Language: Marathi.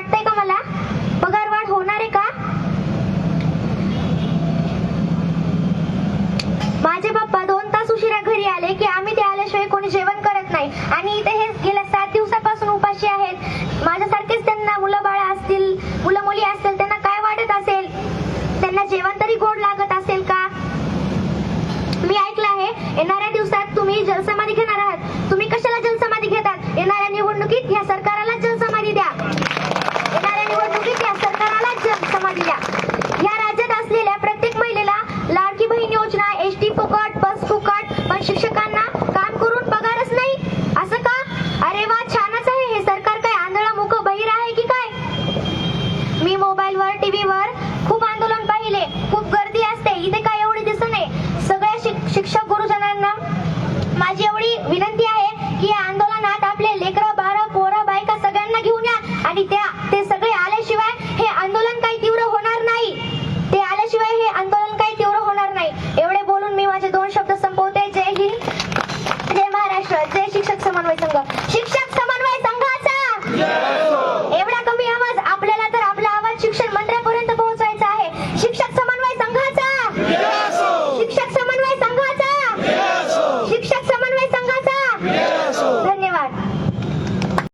वाटतंय का मला? पगार वाढ होणार आहे का? माझे पप्पा दोन तास उशिरा घरी आले की आम्ही ते आल्याशिवाय कोणी जेवण करत नाही. आणि इथे हे गेल्या सात दिवसापासून उपाशी आहेत. माझ्यासारखेच त्यांना मुलं बाळ असतील मुलं मुली असतील त्यांना काय वाटत असेल? त्यांना जेवण तरी गोड लागत असेल का? मी ऐकलं आहे येणाऱ्या दिवसात तुम्ही जलसमाधी घेणार आहात. तुम्ही कशाला जलसमाधी घेतात? येणाऱ्या निवडणुकीत या सरकार शिक्षक गुरुजनांना माझी एवढी विनंती आहे की या आंदोलनात आपले लेकरं बार पोरा बायका सगळ्यांना घेऊन या आणि त्या ते सगळे आल्याशिवाय हे आंदोलन काही तीव्र होणार नाही. ते आल्याशिवाय हे आंदोलन काही तीव्र होणार नाही. एवढे बोलून मी माझे दोन शब्द संपवते. जय हिंद. जय महाराष्ट्र. जय शिक्षक समन्वय संघ. शिक्षक